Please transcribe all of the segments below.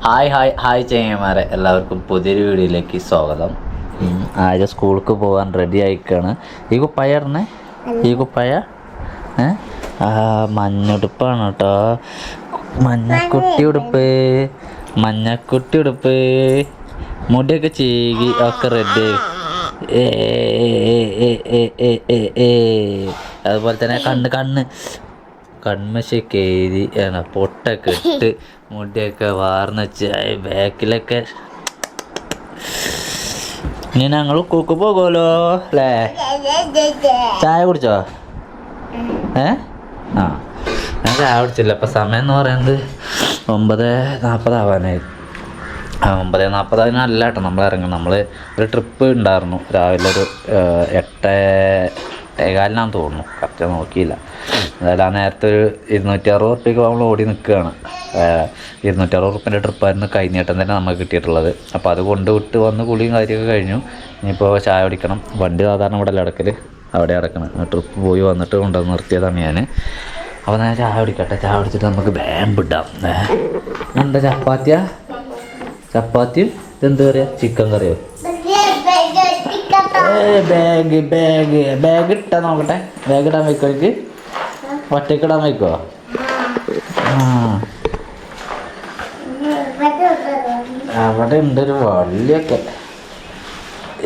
Hi hi hi ചെങ്ങന്മാരെ എല്ലാവർക്കും പുതിയൊരു വീഡിയോയിലേക്ക് സ്വാഗതം. ആര് ആര്യ സ്കൂൾക്ക് പോകാൻ റെഡി ആയിക്കാണ് ഈ കുപ്പായ ഇടണേ ഈ കുപ്പായ? ആ മഞ്ഞുടുപ്പാണ് കേട്ടോ മഞ്ഞക്കുട്ടി ഉടുപ്പ് മഞ്ഞക്കുട്ടി ഉടുപ്പ് മുടിയൊക്കെ ചീകി ഒക്കെ റെഡി ഏ. അതുപോലെ തന്നെ കണ്ണ് കണ്ണ്. കൺമശയൊക്കെ എഴുതി പൊട്ടൊക്കെ ഇട്ട് മുടിയൊക്കെ വാർന്ന ചായ ബാക്കിലൊക്കെ. ഇനി ഞങ്ങൾ കൂക്ക് പോകുമല്ലോ അല്ലേ? ചായ കുടിച്ചോ? ഏ? ആ ഞാൻ ചായ കുടിച്ചില്ല. അപ്പം സമയം എന്ന് പറയുന്നത് ഒമ്പത് നാൽപ്പതാവാനായി ആ ഒമ്പത് നാൽപ്പതിന് അല്ല കേട്ടോ നമ്മൾ ഇറങ്ങും നമ്മൾ ഒരു ട്രിപ്പ് ഉണ്ടായിരുന്നു. രാവിലെ ഒരു എട്ട് ഏകാലിനാന്ന് തോന്നുന്നു. കറക്റ്റ് നോക്കിയില്ല. ആ നേരത്തെ ഒരു ഇരുന്നൂറ്റി അറുപത് റുപ്യക്ക് നമ്മൾ ഓടി നിൽക്കുകയാണ്. ഇരുന്നൂറ്റി അറുപത് റുപ്യന്റെ ട്രിപ്പായിരുന്നു കഴിഞ്ഞ കഴിഞ്ഞിട്ടം തന്നെ നമുക്ക് കിട്ടിയിട്ടുള്ളത്. അപ്പോൾ അത് കൊണ്ട് വിട്ട് വന്ന് കുളിയും കാര്യമൊക്കെ കഴിഞ്ഞു. ഇനിയിപ്പോൾ ചായ കുടിക്കണം. വണ്ടി സാധാരണ ഇവിടെ അടക്കൽ അവിടെ അടക്കണം ട്രിപ്പ് പോയി വന്നിട്ട് കൊണ്ടുവന്ന് നിർത്തിയതാണ് ഞാൻ അപ്പോൾ ഞാൻ ചായ കുടിക്കട്ടെ. ചായ കുടിച്ചിട്ട് നമുക്ക് ഏ? എന്താ ചപ്പാത്തിയാ? ചപ്പാത്തിയും ഇതെന്ത് പറയുക ചിക്കൻ കറിയോ? ബാഗ് ബാഗ് ബാഗ് ഇട്ടാ നോക്കട്ടെ. ബാഗ് ഇടാൻ വെക്കോ എനിക്ക് വയ്ക്കോ? അവിടെ ഉണ്ട് ഒരു വള്ളിയൊക്കെ.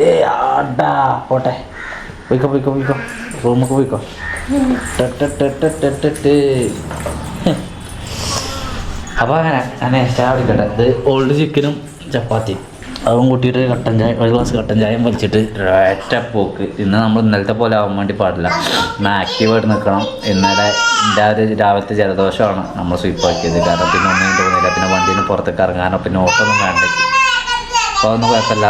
ഏ ആടാ പോട്ടെ. പോയിക്കോ പോയിക്കോ പോയിക്കോ. റൂമൊക്കെ പോയിക്കോ. അപ്പോൾ അങ്ങനെ അങ്ങനെ ഇഷ്ടം ഇത് ഓൾഡ് ചിക്കനും ചപ്പാത്തി അതും കൂട്ടിയിട്ട് കട്ടൻ ചായ ഒരു ഗ്ലാസ് കട്ടൻ ചായയും വലിച്ചിട്ട് ഒരൊറ്റ പോക്ക് ഇന്ന് നമ്മൾ ഇന്നലത്തെ പോലെ ആവാൻ വേണ്ടി പാടില്ല. ഇന്ന് ആക്റ്റീവായിട്ട് നിൽക്കണം ഇന്നലെ എന്റെ ആ ഒരു രാവിലത്തെ ജലദോഷമാണ് നമ്മൾ സ്വീപ്പ് സ്വീപ്പാക്കിയത് കാരണം പിന്നെ ഒന്നും തോന്നിയില്ല പിന്നെ വണ്ടിയിൽ നിന്ന് പുറത്തേക്ക് ഇറങ്ങാനോ പിന്നെ ഓട്ടോ ഒന്നും വേണ്ട. അപ്പോൾ അതൊന്നും കുഴപ്പമില്ല.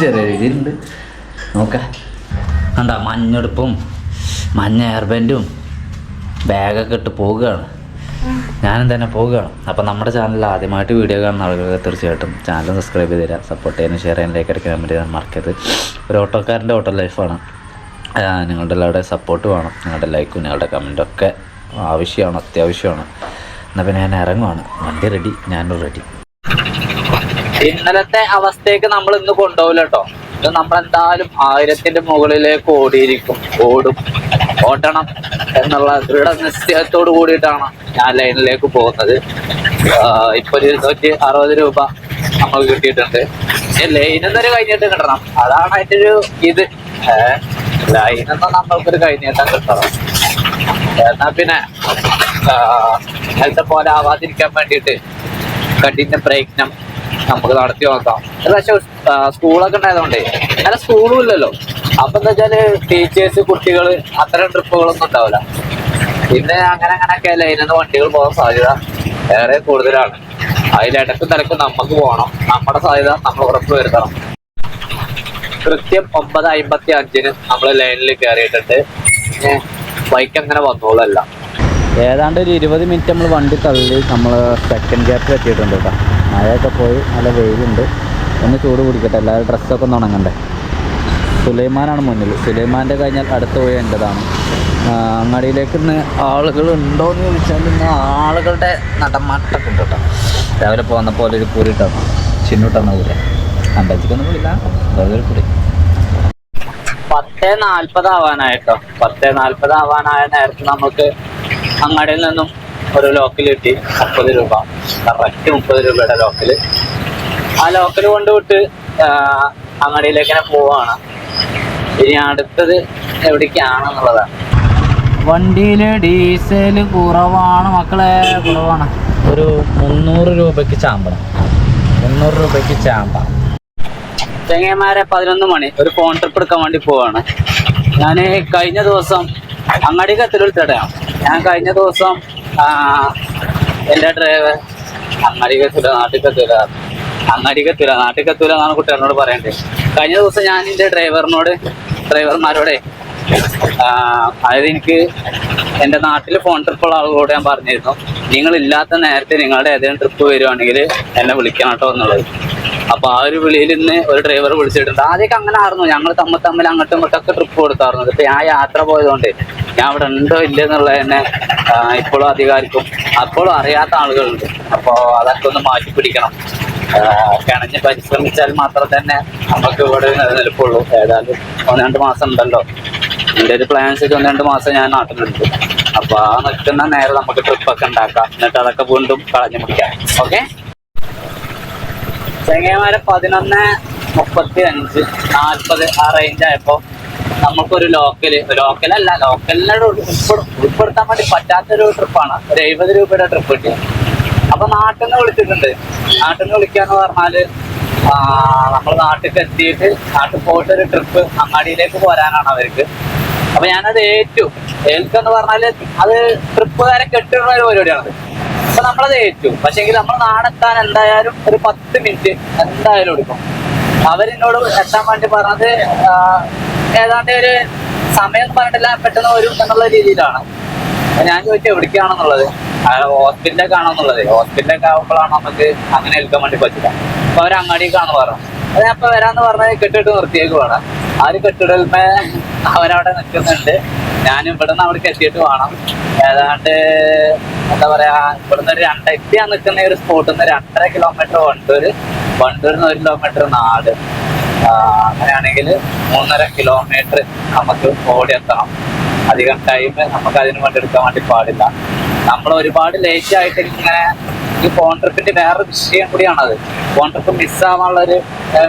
ചെറിയ രീതിയിലുണ്ട്. നോക്കാം. കണ്ട? മഞ്ഞെടുപ്പും മഞ്ഞ എയർബെൻഡും ബാഗൊക്കെ ഇട്ട് പോവുകയാണ്. ഞാനും തന്നെ പോവുകയാണ് അപ്പോൾ നമ്മുടെ ചാനലിൽ ആദ്യമായിട്ട് വീഡിയോ കാണുന്ന ആളുകൾക്ക് തീർച്ചയായിട്ടും ചാനൽ സബ്സ്ക്രൈബ് ചെയ്ത് തരാം. സപ്പോർട്ട് ചെയ്യാനും ഷെയർ ചെയ്യാൻ ലൈക്ക് അടിക്കാൻ വേണ്ടി മറക്കരുത്. ഒരു ഓട്ടോക്കാരന്റെ ഓട്ടോ ലൈഫാണ് നിങ്ങളുടെ എല്ലാവരുടെ സപ്പോർട്ട് വേണം. നിങ്ങളുടെ ലൈക്കും നിങ്ങളുടെ കമന്റും ഒക്കെ ആവശ്യമാണ് അത്യാവശ്യമാണ്. എന്നാൽ പിന്നെ ഞാൻ ഇറങ്ങുവാണ്. വണ്ടി റെഡി ഞാനും റെഡി ഇന്നലത്തെ അവസ്ഥയ്ക്ക് നമ്മൾ ഇന്ന് കൊണ്ടുപോകില്ല കേട്ടോ. ഇത് നമ്മൾ എന്തായാലും ആയിരത്തിന്റെ മുകളിലേക്ക് ഓടിയിരിക്കും. ഓടും. ഓട്ടണം എന്നുള്ള ദൃഢനിശ്ചയത്തോട് കൂടിയിട്ടാണ് ഞാൻ ലൈനിലേക്ക് പോകുന്നത്. ഇപ്പൊ ഇരുന്നൂറ്റി അറുപത് രൂപ നമ്മൾ കിട്ടിയിട്ടുണ്ട്. ലൈൻ എന്നൊരു കഴിഞ്ഞിട്ട് കിട്ടണം. അതാണ് അതിന്റെ ഒരു ഇത്. ലൈനെന്ന് നമ്മൾക്കൊരു കഴിഞ്ഞിട്ടാണ് കിട്ടണം. എന്നാ പിന്നെ നേരത്തെ പോലെ ആവാതിരിക്കാൻ വേണ്ടിയിട്ട് കഠിന പ്രയത്നം നമുക്ക് നടത്തി നോക്കാം. പക്ഷെ സ്കൂളൊക്കെ ഉണ്ടായതുകൊണ്ടേ അങ്ങനെ സ്കൂളും ഇല്ലല്ലോ. അപ്പൊ എന്താ വെച്ചാൽ ടീച്ചേഴ്സ് കുട്ടികൾ അത്തരം ട്രിപ്പുകളൊന്നും ഉണ്ടാവില്ല. പിന്നെ അങ്ങനെ അങ്ങനെയൊക്കെ ലൈനിന്ന് വണ്ടികൾ പോകാൻ സാധ്യത ഏറെ കൂടുതലാണ്. അതിലിടക്ക് തിരക്ക് നമുക്ക് പോകണം. നമ്മുടെ സാധ്യത നമ്മൾ ഉറപ്പ് വരുത്തണം. കൃത്യം ഒമ്പത് അമ്പത്തി അഞ്ചിന് നമ്മൾ ലൈനിൽ കയറിയിട്ടുണ്ട് ബൈക്ക് അങ്ങനെ വന്നോളല്ല. ഏതാണ്ട് ഒരു ഇരുപത് മിനിറ്റ് നമ്മൾ വണ്ടി തള്ളി നമ്മൾ സെക്കൻഡ് ഗ്യാപ്പിൽ എത്തിയിട്ടുണ്ട് കേട്ടോ. മഴയൊക്കെ പോയി നല്ല വെയിലുണ്ട്. ഒന്ന് ചൂട് പിടിക്കട്ടെ. എല്ലാവരും ഡ്രസ്സൊക്കെ ഒന്ന് ഉണങ്ങണ്ടേ? സുലൈമാനാണ് മുന്നിൽ. സുലൈമാന്റെ കഴിഞ്ഞാൽ അടുത്ത് പോയി എന്റെതാണ് അങ്ങാടിയിലേക്ക് ഇന്ന് ആളുകൾ ഉണ്ടോ എന്ന് ചോദിച്ചാൽ ഇന്ന് ആളുകളുടെ നടമാട്ടൊക്കെ ഉണ്ട് കേട്ടോ. രാവിലെ പോകുന്ന പോലെ ഒരു പൂരി ഇട്ടാണ് ചിന്നിട്ടെന്ന പൂരി അമ്പലത്തിക്കൊന്നും പോയില്ല അതൊരു പൂരി പത്ത് നാൽപ്പത് ആവാനായിട്ടോ പത്ത് നാൽപ്പത് ആവാനായ നേരത്ത് നമുക്ക് അങ്ങാടിയിൽ നിന്നും ഒരു ലോക്കൽ കിട്ടി. മുപ്പത് രൂപ. കറക്റ്റ് മുപ്പത് രൂപയുടെ ലോക്കൽ. ആ ലോക്കൽ കൊണ്ടുവിട്ട് അങ്ങാടിയിലേക്ക് പോവാണ്. ഇനി അടുത്തത് എവിടേക്കാണെന്നുള്ളതാണ് വണ്ടിയിൽ ഡീസൽ കുറവാണ് മക്കളെ കുറവാണ്. ഒരു മുന്നൂറ് രൂപയ്ക്ക് ചാമ്പണം മുന്നൂറ് രൂപയ്ക്ക് ചാമ്പ. ചെങ്ങന്മാരെ പതിനൊന്ന് മണി. ഒരു ഫോൺ ട്രിപ്പ് എടുക്കാൻ വേണ്ടി പോവാണ്. ഞാൻ കഴിഞ്ഞ ദിവസം അങ്ങാടിക്ക് എത്തലൊരു തടയാണ് ഞാൻ കഴിഞ്ഞ ദിവസം എന്റെ ഡ്രൈവർ അങ്ങാടിക്ക് എത്തൂല നാട്ടിൽ എത്തൂല. അങ്ങാടിക്ക് എത്തൂല നാട്ടിൽ എത്തൂല എന്നാണ് കുട്ടികളോട് പറയേണ്ടത് കഴിഞ്ഞ ദിവസം ഞാൻ എന്റെ ഡ്രൈവറിനോട് ഡ്രൈവർമാരോടെ അതായത് എനിക്ക് എന്റെ നാട്ടിൽ ഫോൺ ട്രിപ്പുള്ള ആളുകളോട് ഞാൻ പറഞ്ഞിരുന്നു. നിങ്ങൾ ഇല്ലാത്ത നേരത്തെ നിങ്ങളുടെ ഏതെങ്കിലും ട്രിപ്പ് വരുവാണെങ്കിൽ എന്നെ വിളിക്കണം കേട്ടോ എന്നുള്ളത്. അപ്പൊ ആ ഒരു വിളിയിൽ ഇന്ന് ഒരു ഡ്രൈവർ വിളിച്ചിട്ടുണ്ട്. ആദ്യമൊക്കെ അങ്ങനെ ആയിരുന്നു. ഞങ്ങൾ തമ്മിൽ തമ്മിൽ അങ്ങോട്ടും ഇങ്ങോട്ടൊക്കെ ട്രിപ്പ് കൊടുത്തായിരുന്നു. ഇപ്പൊ ഞാൻ യാത്ര പോയതുകൊണ്ട് ഞാൻ അവിടെ ഉണ്ടോ ഇല്ല എന്നുള്ളത് തന്നെ ഇപ്പോഴും അധികാരിക്കും അപ്പോഴും അറിയാത്ത ആളുകളുണ്ട്. അപ്പോൾ അതൊക്കെ ഒന്ന് മാറ്റി പിടിക്കണം. കിണഞ്ഞ് പരിശ്രമിച്ചാൽ മാത്രം തന്നെ നമുക്ക് ഇവിടെ നിലനിൽപ്പുള്ളൂ. ഏതായാലും ഒന്ന് രണ്ട് മാസം ഉണ്ടല്ലോ. എന്റെ ഒരു പ്ലാൻസ് ഒന്ന് രണ്ട് മാസം ഞാൻ നാട്ടിലുണ്ട്. അപ്പൊ ആ നിൽക്കുന്ന നേരെ നമുക്ക് ട്രിപ്പ് ഒക്കെ ഉണ്ടാക്കാം. എന്നിട്ട് അതൊക്കെ വീണ്ടും കളഞ്ഞു മുടിക്കാം ഓക്കെ ചെങ്ങന്മാരെ പതിനൊന്ന് മുപ്പത്തി അഞ്ച് നാൽപ്പത് ആ റേഞ്ച് ആയപ്പോ നമുക്കൊരു ലോക്കൽ ലോക്കലല്ല ഉൾപ്പെടു- ഉൾപ്പെടുത്താൻ വേണ്ടി പറ്റാത്തൊരു ട്രിപ്പാണ് ഒരു എഴുപത് രൂപയുടെ ട്രിപ്പ് കിട്ടി. അപ്പൊ നാട്ടിൽ നിന്ന് വിളിച്ചിട്ടുണ്ട്. നാട്ടിൽ നിന്ന് വിളിക്കാന്ന് പറഞ്ഞാൽ നമ്മൾ നാട്ടിൽ എത്തിയിട്ട് നാട്ടിൽ പോയിട്ട് ഒരു ട്രിപ്പ് അങ്ങാടിയിലേക്ക് പോരാനാണ് അവർക്ക്. അപ്പൊ ഞാനത് ഏറ്റു. ഏൽക്കെന്ന് പറഞ്ഞാൽ അത് ട്രിപ്പുകാരെ കെട്ടിടുന്ന ഒരു പരിപാടിയാണത്. അപ്പൊ നമ്മളത് ഏറ്റു. പക്ഷെങ്കിൽ നമ്മൾ നാടെത്താൻ എന്തായാലും ഒരു പത്ത് മിനിറ്റ് എന്തായാലും എടുക്കും. അവരെന്നോട് എത്താൻ വേണ്ടി പറഞ്ഞത് ഏതാണ്ട് ഒരു സമയം പറഞ്ഞിട്ടില്ല പെട്ടെന്ന് വരും എന്നുള്ള രീതിയിലാണ്. ഞാൻ ചോദിച്ചു എവിടേക്കാണെന്നുള്ളത്? ഹോസ്പിറ്റലിലേക്ക് ആണെന്നുള്ളത് ഹോസ്പിറ്റലിലേക്ക് ആവുമ്പോഴാണ് നമുക്ക് അങ്ങനെ എടുക്കാൻ വേണ്ടി പറ്റില്ല. അപ്പൊ അവർ അങ്ങാടിക്കാന്ന് പറഞ്ഞു. അത് ഞാൻ വരാന്ന് പറഞ്ഞ് കെട്ടിട്ട് നിർത്തിയേക്കുവാണ്. ആ ഒരു കെട്ടിടൽമേ അവരവിടെ നിൽക്കുന്നുണ്ട്. ഞാൻ ഇവിടുന്ന് അവിടേക്ക് എത്തിയിട്ട് വേണം. ഏതാണ്ട് എന്താ പറയാ ഇവിടുന്ന് ഒരു രണ്ട എത്തിയാ നിൽക്കുന്ന ഒരു സ്പോട്ടിൽ നിന്ന് രണ്ടര കിലോമീറ്റർ വണ്ടൂര്. വണ്ടൂരിൽ നിന്ന് ഒരു കിലോമീറ്റർ നാട്. അങ്ങനെയാണെങ്കിൽ മൂന്നര കിലോമീറ്റർ നമുക്ക് ഓടിയെത്തണം. അധികം ടൈം നമുക്ക് അതിന് വേണ്ടി എടുക്കാൻ വേണ്ടി പാടില്ല. നമ്മൾ ഒരുപാട് ലേറ്റ് ആയിട്ട് ഇങ്ങനെ ഈ ഫോൺ ട്രിപ്പിന്റെ വേറൊരു വിഷയം കൂടിയാണത്. ഫോൺ ട്രിപ്പ് മിസ്സാവാനുള്ള ഒരു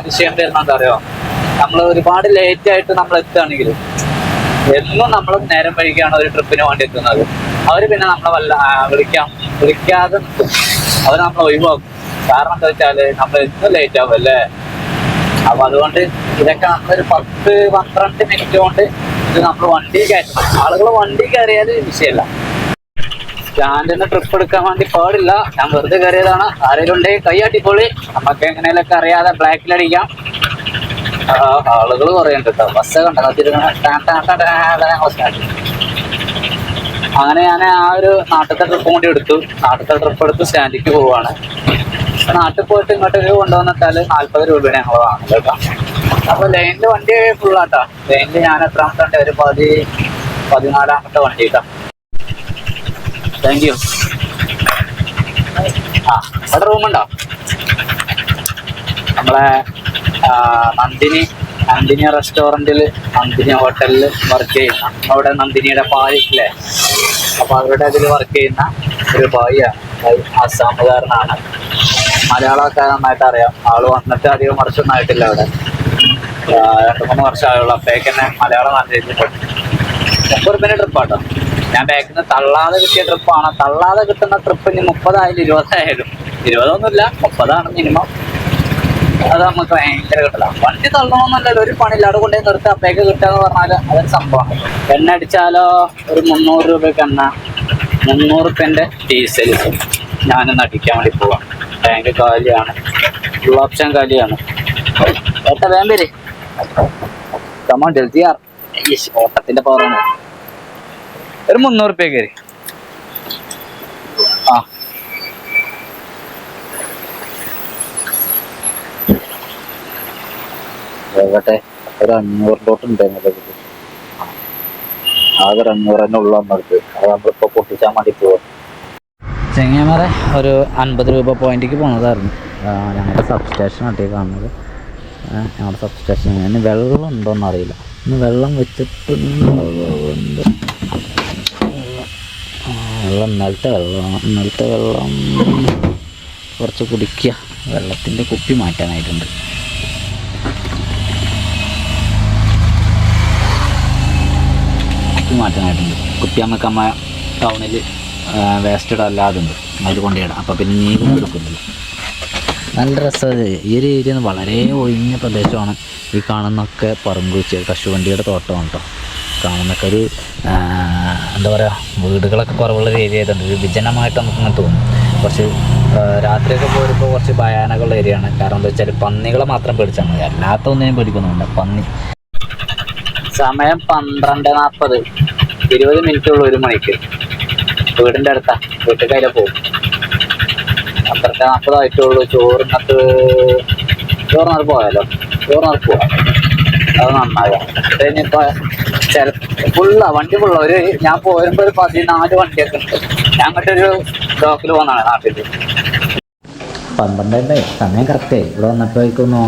വിഷയം വരുന്ന എന്താ അറിയോ? നമ്മൾ ഒരുപാട് ലേറ്റ് ആയിട്ട് നമ്മൾ എത്തുകയാണെങ്കിൽ എന്നും നമ്മൾ നേരം വഴിക്കാണ് ഒരു ട്രിപ്പിന് വേണ്ടി എത്തുന്നത്. അവർ പിന്നെ നമ്മളെ വല്ല വിളിക്കാം വിളിക്കാതെ നിൽക്കും. അവർ നമ്മളെ ഒഴിവാക്കും. കാരണം എന്താ വെച്ചാൽ നമ്മൾ എന്നും ലേറ്റ് ആവും അല്ലേ? അപ്പൊ അതുകൊണ്ട് ഇതൊക്കെ നമ്മളൊരു പത്ത് പന്ത്രണ്ട് മിനിറ്റ് കൊണ്ട് ഇത് നമ്മൾ വണ്ടി കയറ്റണം. ആളുകൾ വണ്ടി കയറിയാൽ വിഷയമല്ല സ്റ്റാൻഡിന് ട്രിപ്പ് എടുക്കാൻ വേണ്ടി പാടില്ല. ഞാൻ വെറുതെ കയറിയതാണ്. ആരെങ്കിലും ഉണ്ടെങ്കിൽ കൈയാട്ടിക്കോളി നമുക്ക് എങ്ങനെയൊക്കെ അറിയാതെ ബ്ലാക്കിലടിക്കാം ആളുകൾ പറയുന്നുണ്ട് കേട്ടോ. ബസ് കണ്ടു അങ്ങനെ ഞാൻ ആ ഒരു നാട്ടിലത്തെ ട്രിപ്പ് കൂടി എടുത്തു. നാട്ടിലത്തെ ട്രിപ്പ് എടുത്ത് സ്റ്റാൻഡിക്ക് പോവാണ്. നാട്ടിൽ പോയിട്ട് ഇങ്ങോട്ടേക്ക് കൊണ്ടുവന്നിട്ടാൽ നാല്പത് രൂപയാണ് ഞങ്ങൾ വാങ്ങുന്നത് കേട്ടോ. അപ്പൊ ലൈനിൽ വണ്ടി ഫുള്ളാട്ടാ ലൈനിൽ ഞാൻ എത്രാമത്തെ വണ്ടി? ഒരു പതി പതിനാലാമത്തെ വണ്ടി കേട്ടോ. താങ്ക് യു ആ അവിടെ റൂമുണ്ടോ നമ്മളെ നന്ദിനി നന്ദിനി റെസ്റ്റോറന്റിൽ നന്ദിനി ഹോട്ടലിൽ വർക്ക് ചെയ്യുന്ന. അവിടെ നന്ദിനിയുടെ പാലില്ലേ അപ്പൊ അവരുടെ അതിൽ വർക്ക് ചെയ്യുന്ന ഒരു ഭായിയാണ് ആ ആസാമുകാരനാണ് മലയാളമൊക്കെ നന്നായിട്ട് അറിയാം. ആൾ വന്നിട്ട് അധികം വർഷമൊന്നും ആയിട്ടില്ല അവിടെ. രണ്ടു രണ്ട് മൂന്ന് വർഷമായുള്ള അപ്പേക്ക് തന്നെ മലയാളം നല്ല രീതിയിൽ പഠിച്ചു മുപ്പത് റുപ്യന്റെ ട്രിപ്പാട്ടോ ഞാൻ ബാക്കിൽ നിന്ന് തള്ളാതെ കിട്ടിയ ട്രിപ്പാണ് തള്ളാതെ കിട്ടുന്ന ട്രിപ്പ് ഇനി മുപ്പതായാലും ഇരുപതായാലും. ഇരുപതൊന്നുമില്ല. മുപ്പതാണ് മിനിമം അത് നമുക്ക് ഭയങ്കര കിട്ടില്ല വണ്ടി തള്ളണമെന്നല്ലല്ലോ ഒരു പണിയില്ല. അവിടെ കൊണ്ടുപോയി നിർത്തി അപ്പേക്ക് കിട്ടുക എന്ന് പറഞ്ഞാൽ അതൊരു സംഭവമാണ് എണ്ണ അടിച്ചാലോ ഒരു മുന്നൂറ് രൂപയ്ക്ക് എണ്ണ. മുന്നൂറ് റുപ്യന്റെ ഡീസൽ. ഞാനൊന്ന് അടിക്കാൻ വേണ്ടി പോവാം. ടാങ്ക് കാലിയാണ്. ഫുൾ ഓപ്ഷൻ കാലിയാണ്. ഏട്ട വേം പേര് കമാ ജൽദി ആർ ഓട്ടത്തിന്റെ പവറാണ് ഒരു മുന്നൂറ് റുപ്യ കയറി ആകട്ടെ ഒരു അഞ്ഞൂറിലോട്ട് ഉണ്ടായിരുന്നത് ആകെ ഒരു അഞ്ഞൂറ് തന്നെ ഉള്ളു നമ്മൾക്ക്. അത് നമ്മളിപ്പോൾ പൊട്ടിച്ചാൽ മതി പോവാം ചെങ്ങന്മാരെ ഒരു അൻപത് രൂപ പോയിന്റിക്ക് പോണതായിരുന്നു. ഞങ്ങളുടെ സബ് സ്റ്റേഷൻ ആട്ടി കാണുന്നത്. ഞങ്ങളുടെ സബ് സ്റ്റേഷൻ ഇനി വെള്ളം ഉണ്ടോന്ന് അറിയില്ല ഇന്ന് വെള്ളം വെച്ചിട്ട് വെള്ളം ഇന്നലത്തെ വെള്ളം ഇന്നലത്തെ വെള്ളം കുറച്ച് കുടിക്കുക. വെള്ളത്തിന്റെ കുപ്പി മാറ്റാനായിട്ടുണ്ട്. കുപ്പി മാറ്റാനായിട്ടുണ്ട്. കുപ്പി നമുക്ക് അമ്മ ടൗണിൽ വേസ്റ്റഡ് അല്ലാതെ ഉണ്ട്. അതിൽ കൊണ്ടിടാം അപ്പോൾ പിന്നെ നീങ്ങും എടുക്കുന്നില്ല. നല്ല രസമാണ് ഈ ഒരു ഏരിയ വളരെ ഒഴിഞ്ഞ പ്രദേശമാണ്. ഈ കാണുന്നൊക്കെ പറമ്പൂച്ച് കശുവണ്ടിയുടെ തോട്ടമാണ് കേട്ടോ കാണുന്നൊക്കെ ഒരു എന്താ പറയുക വീടുകളൊക്കെ കുറവുള്ള ഒരു ഏരിയ ആയതുകൊണ്ട് ഒരു വിജനമായിട്ട് നമുക്ക് ഇങ്ങനെ തോന്നും. കുറച്ച് രാത്രിയൊക്കെ പോരുമ്പോൾ കുറച്ച് ഭയാനകമുള്ള ഏരിയയാണ് കാരണം എന്താ വെച്ചാൽ പന്നികളെ മാത്രം പേടിച്ചാൽ മതി. അല്ലാത്ത ഒന്നിനെയും പേടിക്കുന്നുണ്ട് പന്നി. സമയം പന്ത്രണ്ട് നാൽപ്പത് ഇരുപത് മിനിറ്റ് ഉള്ളൂ ഒരു മണിക്ക്. വീടിന്റെ അടുത്താ. വീട്ടിൽ കയ്യിലെ പോകും പന്ത്രണ്ട് നാൽപ്പതായിട്ടുള്ളൂ ചോറിനകത്ത് ചോറിനകത്ത് പോയാലോ? ചോറിനകത്ത് പോവാം. അത് നന്നാകാം. ഇനിയിപ്പോ ചില ഫുള്ള വണ്ടി ഫുള്ള. ഒരു ഞാൻ പോരുമ്പോ ഒരു പതിനാല് വണ്ടിയൊക്കെ ഉണ്ട്. ഞാൻ അങ്ങോട്ടൊരു ബ്ലോക്കിൽ പോകുന്നതാണ് നാട്ടിൽ പന്ത്രണ്ടേ സമയം കറക്റ്റായി ഇവിടെ വന്നപ്പോഴേക്കൊന്നും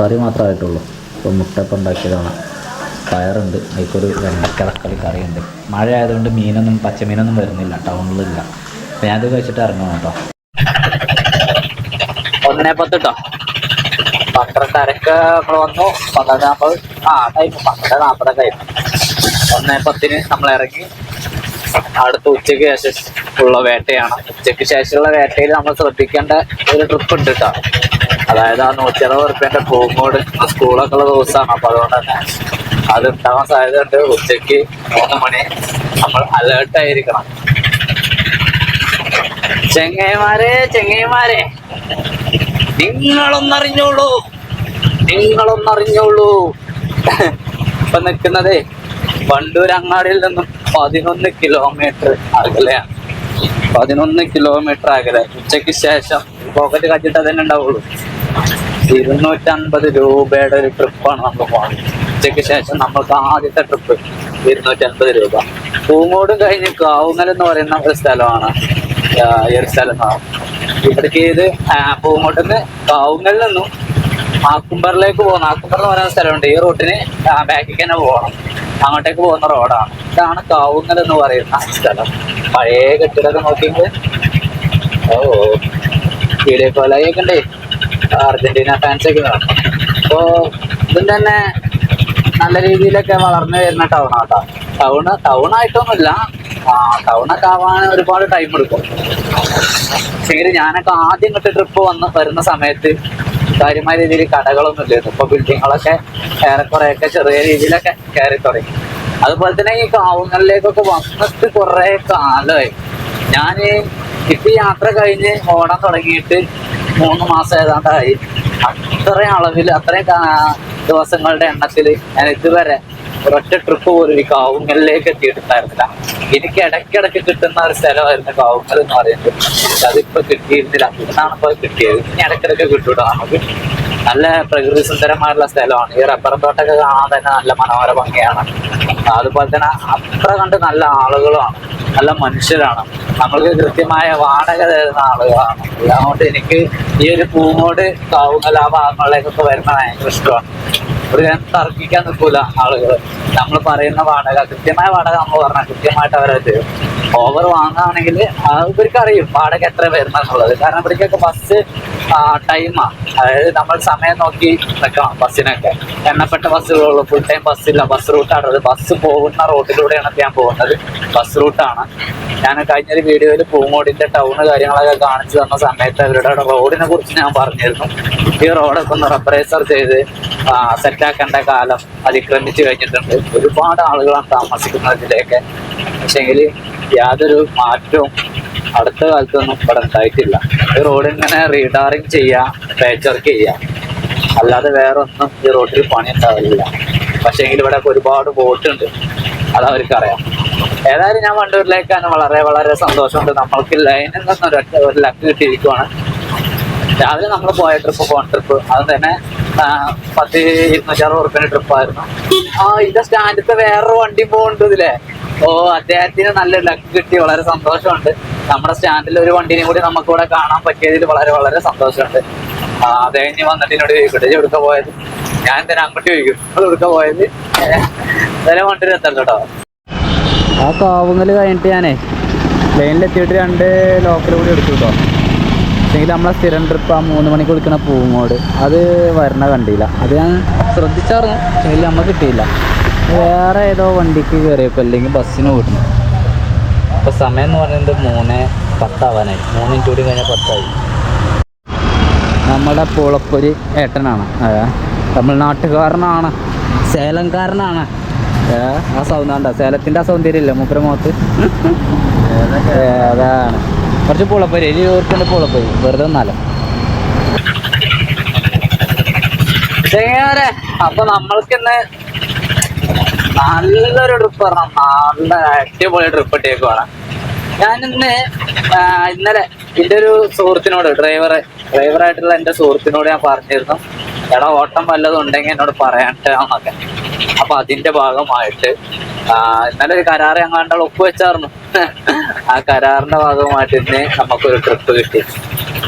കറി മാത്രമായിട്ടുള്ളൂ. ഇപ്പോൾ മുട്ടപ്പം ഉണ്ടാക്കിയതാണ്. പയറുണ്ട്. അതിൽക്കൊരു വെണ്ടക്കിളക്കളി കറിയുണ്ട്. മഴ ആയതുകൊണ്ട് മീനൊന്നും പച്ചമീനൊന്നും വരുന്നില്ല. ടൗണിലില്ല. അപ്പം ഞാനത് കഴിച്ചിട്ട് ഇറങ്ങണം കേട്ടോ. ഒന്നേ പത്ത് കേട്ടോ പന്ത്രണ്ടരക്ക് വന്നു. പന്ത്രണ്ട് നാൽപ്പത് ആ ടൈം പന്ത്രണ്ട് നാൽപ്പതൊക്കെ ആയിരുന്നു ഒന്നേ പത്തിന് നമ്മൾ ഇറങ്ങി. അടുത്ത ഉച്ചയ്ക്ക് ശേഷം ഉള്ള വേട്ടയാണ്. ഉച്ചയ്ക്ക് ശേഷമുള്ള വേട്ടയിൽ നമ്മൾ ശ്രദ്ധിക്കേണ്ട ഒരു ട്രിപ്പ് ഉണ്ട് കേട്ടോ. അതായത് ആ നൂറ്റി അറുപത് റുപ്യന്റെ പൂങ്ങോട് സ്കൂളൊക്കെ ഉള്ള ദിവസമാണ്. അപ്പൊ അതുകൊണ്ട് തന്നെ അത് ഉണ്ടാവാൻ സാധ്യതയുണ്ട് ഉച്ചയ്ക്ക് മൂന്ന് മണി നമ്മൾ അലേർട്ട് ആയിരിക്കണം. ചെങ്ങൈമാരെ ചെങ്ങൈമാരെ നിങ്ങളൊന്നറിഞ്ഞോളൂ നിങ്ങളൊന്നറിഞ്ഞോളൂ. ഇപ്പൊ നിൽക്കുന്നത് വണ്ടൂർ അങ്ങാടിയിൽ നിന്നും പതിനൊന്ന് കിലോമീറ്റർ അകലെയാണ്. പതിനൊന്ന് കിലോമീറ്റർ അകലെ. ഉച്ചയ്ക്ക് ശേഷം പോക്കറ്റ് കച്ചിട്ട് തന്നെ ഉണ്ടാവുള്ളൂ. ഇരുന്നൂറ്റൻപത് രൂപയുടെ ഒരു ട്രിപ്പാണ് നമ്മൾ പോകുന്നത് ഉച്ചയ്ക്ക് ശേഷം നമ്മൾക്ക് ആദ്യത്തെ ട്രിപ്പ് ഇരുന്നൂറ്റി അൻപത് രൂപ. പൂങ്ങോടും കഴിഞ്ഞ് കാവുങ്ങൽ എന്ന് പറയുന്ന ഒരു സ്ഥലമാണ്. ഈ ഒരു സ്ഥലം. ഇവിടേക്ക് ഇത് പൂങ്ങോട്ടുനിന്ന് കാവുങ്ങലിൽ നിന്നും ആക്കുംബറിലേക്ക് പോകുന്ന ആക്കുംബർ എന്ന് പറയുന്ന സ്ഥലമുണ്ട്. ഈ റൂട്ടിന് ബാക്കിൽ തന്നെ പോകണം. അങ്ങോട്ടേക്ക് പോകുന്ന റോഡാണ് ഇതാണ് കാവുങ്ങൽ എന്ന് പറയുന്ന സ്ഥലം. പഴയ കെട്ടിടമൊക്കെ നോക്കിയെങ്കിൽ. ഓ വീഡിയോ കോലായൊക്കെ ഉണ്ടേ. അർജന്റീന ഫാൻസ് ഒക്കെ കാണും. അപ്പോ ഇതും തന്നെ നല്ല രീതിയിലൊക്കെ വളർന്നു വരുന്ന ടൗൺ ആട്ടോ ടൗണ് ടൗൺ ആയിട്ടൊന്നുമില്ല. ടൗണൊക്കെ ആവാൻ ഒരുപാട് ടൈം എടുക്കും. ശരി ഞാനൊക്കെ ആദ്യം ഇങ്ങോട്ട് ട്രിപ്പ് വന്ന് വരുന്ന സമയത്ത് കാര്യമായ രീതിയിൽ കടകളൊന്നും ഇല്ലായിരുന്നു. ഇപ്പൊ ബിൽഡിങ്ങുകളൊക്കെ ഏറെക്കുറെയൊക്കെ ചെറിയ രീതിയിലൊക്കെ കയറി തുടങ്ങി. അതുപോലെ തന്നെ ഈ കാവുങ്ങളിലേക്കൊക്കെ വന്നിട്ട് കുറെ കാലമായി. ഞാൻ ഇപ്പൊ യാത്ര കഴിഞ്ഞ് ഓടാൻ തുടങ്ങിയിട്ട് മൂന്ന് മാസം ഏതാണ്ടായി അത്രയും അളവിൽ അത്രയും ദിവസങ്ങളുടെ എണ്ണത്തിൽ ഞാൻ ഇതുവരെ ഒരൊറ്റ ട്രിപ്പ് പോലും ഈ കാവുങ്ങലിലേക്ക് എത്തിയിട്ടുണ്ടായിരുന്നില്ല എനിക്ക് ഇടയ്ക്കിടയ്ക്ക് കിട്ടുന്ന ഒരു സ്ഥലമായിരുന്നു കാവുങ്ങൽ എന്ന് പറയുന്നത്. പക്ഷെ അതിപ്പോ കിട്ടിയിരുന്നില്ല. ഇന്നാണ് ഇപ്പൊ കിട്ടിയത്. ഇനി ഇടയ്ക്കിടയ്ക്ക് കിട്ടൂട്ടോ? നമുക്ക് നല്ല പ്രകൃതി സുന്ദരമായിട്ടുള്ള സ്ഥലമാണ്. ഈ റബ്ബർ തോട്ടൊക്കെ കാണാൻ തന്നെ നല്ല മനോഹര ഭംഗിയാണ്. അതുപോലെ തന്നെ അത്ര കണ്ട് നല്ല ആളുകളാണ്. നല്ല മനുഷ്യരാണ്. നമ്മൾക്ക് കൃത്യമായ വാടക തരുന്ന ആളുകളാണ്. അതുകൊണ്ട് എനിക്ക് ഈ ഒരു പൂങ്ങോട് ആ ഭാഗങ്ങളിലേക്കൊക്കെ വരുന്ന ഭയങ്കര ഇഷ്ടമാണ്. ഒരു ഞാൻ തർക്കിക്കാൻ നിൽക്കൂല ആളുകൾ നമ്മൾ പറയുന്ന വാടക കൃത്യമായ വാടക നമ്മൾ പറഞ്ഞാൽ കൃത്യമായിട്ട് അവരത് ഓവർ വാങ്ങുകയാണെങ്കിൽ ഇവർക്ക് അറിയും വാടക എത്ര വരുന്ന എന്നുള്ളത് കാരണം ഇവിടേക്കൊക്കെ ബസ് ടൈമാണ് അതായത് നമ്മൾ സമയം നോക്കി നിൽക്കണം ബസ്സിനൊക്കെ എണ്ണപ്പെട്ട ബസ്സുകളുള്ളൂ ഫുൾ ടൈം ബസ്സില്ല ബസ് റൂട്ടാണ് ബസ് പോകുന്ന റോഡിലൂടെയാണ് ഞാൻ പോകുന്നത്. ബസ് റൂട്ടാണ് ഞാൻ കഴിഞ്ഞൊരു വീഡിയോയിൽ പൂങ്ങോടിന്റെ ടൗണ് കാര്യങ്ങളൊക്കെ കാണിച്ചു തന്ന സമയത്ത് അവരുടെ റോഡിനെ കുറിച്ച് ഞാൻ പറഞ്ഞിരുന്നു. ഈ റോഡൊക്കെ ഒന്ന് റബ്ബറൈസർ ചെയ്ത് സെറ്റാക്കേണ്ട കാലം അതിക്രമിച്ചു കഴിഞ്ഞിട്ടുണ്ട്. ഒരുപാട് ആളുകളാണ് താമസിക്കുന്നത് ഇതിലേക്ക്. പക്ഷെങ്കിൽ യാതൊരു മാറ്റവും അടുത്ത കാലത്തൊന്നും ഇവിടെ ഉണ്ടായിട്ടില്ല. ഈ റോഡ് ഇങ്ങനെ റീഡാറിങ് ചെയ്യാം പേച്ച് വർക്ക് ചെയ്യാം. അല്ലാതെ വേറെ ഒന്നും ഈ റോഡിൽ പണി ഉണ്ടാവില്ല. പക്ഷേങ്കിൽ ഇവിടെ ഒരുപാട് ബോട്ടുണ്ട് അത് അവർക്കറിയാം ഏതായാലും ഞാൻ വണ്ടൂരിലേക്കാണ്. വളരെ വളരെ സന്തോഷമുണ്ട്. നമ്മൾക്ക് ലൈനിൽ നിന്ന് ഒരു ഒരു ലക്ക് കിട്ടിയിരിക്കുവാണ്. രാവിലെ നമ്മൾ പോയ ട്രിപ്പ് പോൺ ട്രിപ്പ് അത് തന്നെ പത്ത് ഇരുന്നൂറ്ററുപത് ഉറുപ്പിന്റെ ട്രിപ്പായിരുന്നു ആ ഇതിന്റെ സ്റ്റാൻഡിത്തെ വേറൊരു വണ്ടി പോകുന്നുണ്ട് ഇതിലെ ഓ അദ്ദേഹത്തിന് നല്ല ലക്ക് കിട്ടി വളരെ സന്തോഷമുണ്ട്. നമ്മുടെ സ്റ്റാൻഡിൽ ഒരു വണ്ടിനെ കൂടി നമുക്ക് ഇവിടെ കാണാൻ പറ്റിയതിൽ വളരെ വളരെ സന്തോഷമുണ്ട്. അദ്ദേഹം ഇനി വന്നിട്ട് എന്നോട് ചോദിക്കട്ടെ. എടുക്ക പോയത്? ഞാൻ തന്നെ അങ്ങോട്ട് ചോദിക്കും. നിങ്ങൾ എവിടുക്ക പോയത്? എന്തായാലും വണ്ടിയിൽ എത്തണം കേട്ടോ. ആ കാവുങ്ങൽ കഴിഞ്ഞിട്ട് ഞാനേ ലൈനിലെത്തിയിട്ട് രണ്ട് ലോക്കൽ കൂടി എടുത്തു കേട്ടോ പക്ഷേങ്കിൽ നമ്മളെ സ്ഥിരം ട്രിപ്പ് ആ മൂന്ന് മണിക്ക് വിളിക്കണ പൂങ്ങോട്. അത് വരണ കണ്ടില്ല. അത് ഞാൻ ശ്രദ്ധിച്ചറിഞ്ഞു. പക്ഷേ നമ്മൾ കിട്ടിയില്ല. വേറെ ഏതോ വണ്ടിക്ക് കയറിയപ്പോൾ അല്ലെങ്കിൽ ബസ്സിന് വിടുന്നു അപ്പോൾ സമയം എന്ന് പറയുന്നത് മൂന്ന് പത്താവാനായി. മൂന്ന് മിനിറ്റ് കൂടി കഴിഞ്ഞാൽ പത്തായി. നമ്മുടെ പുളപ്പൊരി ഏട്ടനാണ്. തമിഴ്നാട്ടുകാരനാണ്. സേലംകാരനാണ്. ആ സൗന്ദര്യ സേലത്തിന്റെ ആ സൗന്ദര്യം ഇല്ല മൂപ്പര മുഖത്ത്? അതാണ്. കുറച്ച് പുളപ്പൊരി ഇനി ഓർക്കുണ്ട് പുളപ്പൊരി. വെറുതെ ഒന്നല്ല. അപ്പൊ നമ്മൾക്ക് നമ്മൾക്കിന്ന് നല്ലൊരു ട്രിപ്പ് പറഞ്ഞാൽ നല്ല അടിപൊളി ട്രിപ്പ് ഇട്ടേക്കുവാണ് ഞാൻ ഇന്ന് ഇന്നലെ എന്റെ ഒരു സുഹൃത്തിനോട് ഡ്രൈവർ ഡ്രൈവറായിട്ടുള്ള എന്റെ സുഹൃത്തിനോട് ഞാൻ പറഞ്ഞിരുന്നു. എടാ ഓട്ടം വല്ലതും ഉണ്ടെങ്കിൽ എന്നോട് പറയണ്ടെന്നൊക്കെ അപ്പൊ അതിന്റെ ഭാഗമായിട്ട് ഇന്നലെ ഒരു കരാർ ഞങ്ങളുടെ ഒപ്പ് വെച്ചായിരുന്നു ആ കരാറിന്റെ ഭാഗമായിട്ട് ഇന്ന് നമുക്കൊരു ട്രിപ്പ് കിട്ടി.